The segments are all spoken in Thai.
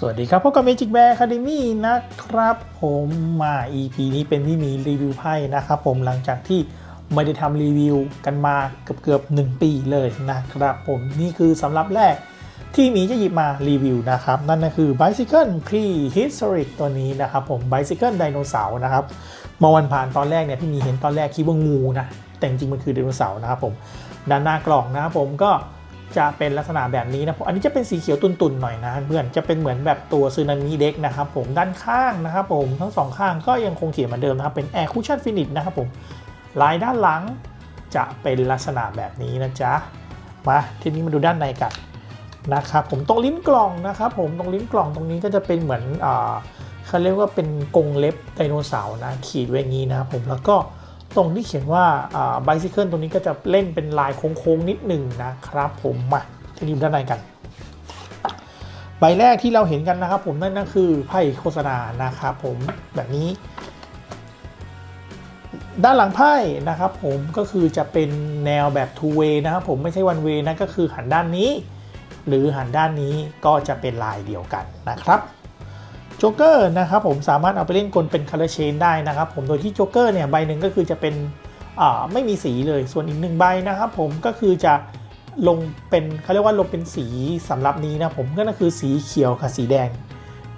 สวัสดีครับพบกับ Magic Bear Academy นะครับ ผมมา EP นี้เป็นที่มีรีวิวไพ่นะครับผมหลังจากที่ไม่ได้ทำรีวิวกันมาเกือบเกือบ1ปีเลยนะครับผมนี่คือสำหรับแรกที่มีจะหยิบมารีวิวนะครับ นั่นก็คือ Bicycle Prehistoric ตัวนี้นะครับผม Bicycle Dinosaur นะครับเมาวันผ่านตอนแรกเนี่ยพี่มีเห็นตอนแรกคิดว่างูนะแต่จริงมันคือไดโนเสาร์นะครับผมด้านหน้ากล่องนะครับผมก็ จะเป็นลักษณะแบบนี้นะผมอันนี้จะเป็นสีเขียวตุ่นๆหน่อยนะเพื่อนจะเป็นเหมือนแบบตัวซึนามิเด็กนะครับผมด้านข้างนะครับผมทั้งสองข้างก็ยังคงเขียนเหมือนเดิมนะครับเป็น Air Cushion Finish นะครับผมลายด้านหลังจะเป็นลักษณะแบบนี้นะจ๊ะมาทีนี้มาดูด้านในกันนะครับผมตรงลิ้นกล่องนะครับผมตรงลิ้นกล่องตรงนี้ก็จะเป็นเหมือนอ่าเขาเรียกว่าเป็นกรงเล็บไดโนเสาร์นะขีดไว้งนี้นะครับผมแล้วก็ ตรงที่เขียนว่าไบซิเคิลตรงนี้ก็จะเล่นเป็นลายโค้งๆนิดหนึ่งนะครับผมมาที่ดูด้านในกัน ใบแรกที่เราเห็นกันนะครับผมนั่นก็คือไพ่โฆษณานะครับผมแบบนี้ ด้านหลังไพ่นะครับผมก็คือจะเป็นแนวแบบ two way นะครับผมไม่ใช่ one way นะก็คือหันด้านนี้ หรือหันด้านนี้ก็จะเป็นลายเดียวกันนะครับ จ๊กเกอร์นะครับผมสามารถเอาไปเล่นกลเป็น color chain ได้นะครับผมโดยที่จ๊กเกอร์เนี่ยใบหนึ่งก็คือจะเป็นไม่มีสีเลยส่วนอีกหนึ่งใบนะครับผมก็คือจะลงเป็นเขาเรียกว่าลงเป็นสีสำหรับนี้นะผมก็คือสีเขียวกับสีแดง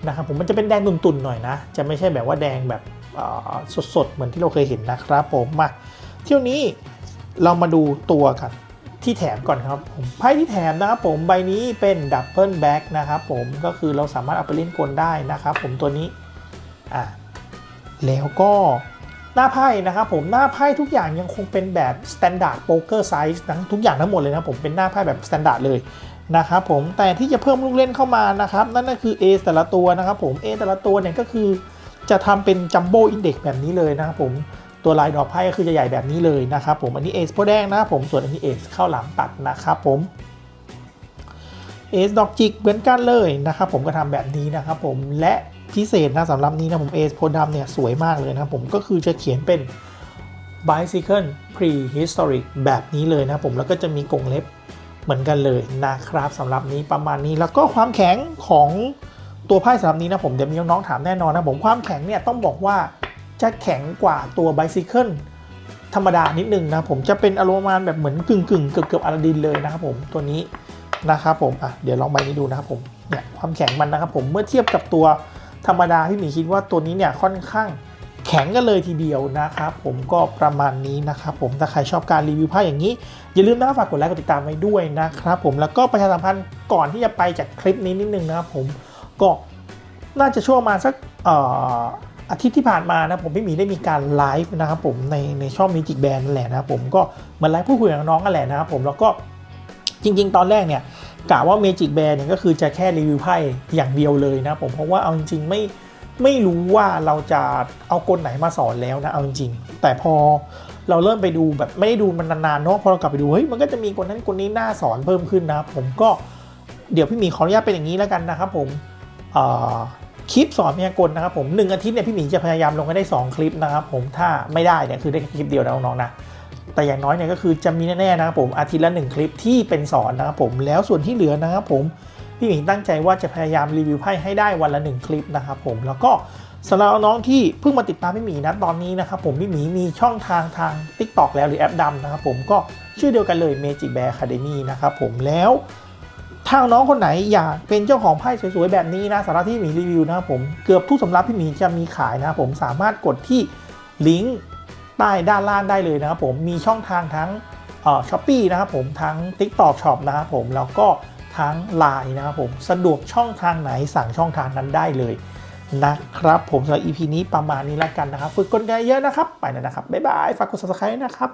นะครับผมมันจะเป็นแดงตุ่นๆหน่อยนะ จะไม่ใช่แบบว่าแดงแบบสดๆ เหมือนที่เราเคยเห็นนะครับผมมาเที่ยวนี้เรามาดูตัวกัน ที่แถมก่อนครับผมไพ่ที่แถมนะครับผมใบนี้เป็นดับเบิลแบ็กนะครับผมก็คือเราสามารถเอาไปเล่นกลได้นะครับผมตัวนี้อะแล้วก็หน้าไพ่นะครับผมหน้าไพ่ทุกอย่างยังคงเป็นแบบ Standard Poker Size ทั้งทุกอย่างทั้งหมดเลยนะผมเป็นหน้าไพ่แบบ Standard เลยนะครับผมแต่ที่จะเพิ่มลูกเล่นเข้ามานะครับนั่นก็คือ A แต่ละตัวนะครับผม A แต่ละตัวเนี่ยก็คือจะทำเป็นจัมโบ้อินเด็กแบบนี้เลยนะครับผม ตัวลายดอกไพ่ก็คือจะใหญ่แบบนี้เลยนะครับผมอันนี้เอสโพแดงนะผมส่วนอันนี้เอสข้าวหลามตัดนะครับผมเอสดอกจิกเหมือนกันเลยนะครับผมก็ทำแบบนี้นะครับผมและพิเศษนะสำหรับนี้นะผมเอสโพดำเนี่ยสวยมากเลยนะผมก็คือจะเขียนเป็น bicycle prehistoric แบบนี้เลยนะผมแล้วก็จะมีกรงเล็บเหมือนกันเลยนะครับสำหรับนี้ประมาณนี้แล้วก็ความแข็งของตัวไพ่สำหรับนี้นะผมเดี๋ยวมีน้องๆถามแน่นอนนะผมความแข็งเนี่ยต้องบอกว่า จะแข็งกว่าตัว bicycle ธรรมดานิดนึงนะผมจะเป็นอารมณ์ประมาณแบบเหมือนกึ่งกึ่งเกือบเกือบอลาดินเลยนะครับผมตัวนี้นะครับผมอะเดี๋ยวลองใบนี้ดูนะครับผมเนี่ยความแข็งมันนะครับผมเมื่อเทียบกับตัวธรรมดาพี่หมีคิดว่าตัวนี้เนี่ยค่อนข้างแข็งกันเลยทีเดียวนะครับผมก็ประมาณนี้นะครับผมถ้าใครชอบการรีวิวไพ่อย่างนี้ อย่าลืมนะฝากกดไลค์กดติดตามไว้ด้วยนะครับผมแล้วก็ประชาสัมพันธ์ก่อนที่จะไปจากคลิปนี้นิดนึงนะครับผมก็น่าจะช่วงมาสักเอ่อ อาทิตย์ที่ผ่านมานะผมพี่หมีได้มีการไลฟ์นะครับผมในในช่อง Magic Band นั่นแหละนะครับผมก็เหมือนไลฟ์พูดคุยกับน้องกันแหละนะครับผมแล้วก็จริง ๆ ตอนแรกเนี่ยกะว่า Magic Band เนี่ยก็คือจะแค่รีวิวไพ่อย่างเดียวเลยนะผมเพราะว่าเอาจริง ๆ ไม่ไม่รู้ว่าเราจะเอากลไหนมาสอนแล้วนะเอาจริงๆแต่พอเราเริ่มไปดูแบบไม่ได้ดูมันนานๆเนาะพอเรากลับไปดูเฮ้ยมันก็จะมีคนนั้นคนนี้น่าสอนเพิ่มขึ้นนะผมก็เดี๋ยวพี่หมีขออนุญาตเป็นอย่างนี้แล้วกันนะครับผมอ่อ คลิปสอนพยากลนะครับผมหนึ่งอาทิตย์เนี่ยพี่หมีจะพยายามลงให้ได้ 2 คลิปนะครับผมถ้าไม่ได้เนี่ยคือได้แค่คลิปเดียวนะน้องๆนะแต่อย่างน้อยเนี่ยก็คือจะมีแน่ๆนะครับผมอาทิตย์ละ 1 คลิปที่เป็นสอนนะครับผมแล้วส่วนที่เหลือนะครับผมพี่หมีตั้งใจว่าจะพยายามรีวิวไพ่ให้ได้วันละ 1 คลิปนะครับผมแล้วก็สำหรับน้องที่เพิ่งมาติดตามพี่หมีนะตอนนี้นะครับผมพี่หมีมีช่องทางทาง TikTok แล้วหรือแอปดำนะครับผมก็ชื่อเดียวกันเลย Magic Bear Academy นะครับผมแล้ว ถ้าน้องคนไหนอยากเป็นเจ้าของไพ่สวยๆแบบนี้นะสำหรับที่หมีรีวิวนะครับผมเกือบทุกสำรับที่หมีจะมีขายนะครับผมสามารถกดที่ลิงก์ใต้ด้านล่างได้เลยนะครับผมมีช่องทางทั้งช้อปปี้นะครับผมทั้ง TikTok Shop นะครับผมแล้วก็ทั้ง Line นะครับผมสะดวกช่องทางไหนสั่งช่องทางนั้นได้เลยนะครับผมสำหรับ EP นี้ประมาณนี้แล้วกันนะครับ ฝึกกลกันเยอะนะครับ ไปแล้วนะครับ บ๊ายบาย ฝากกด subscribe นะครับ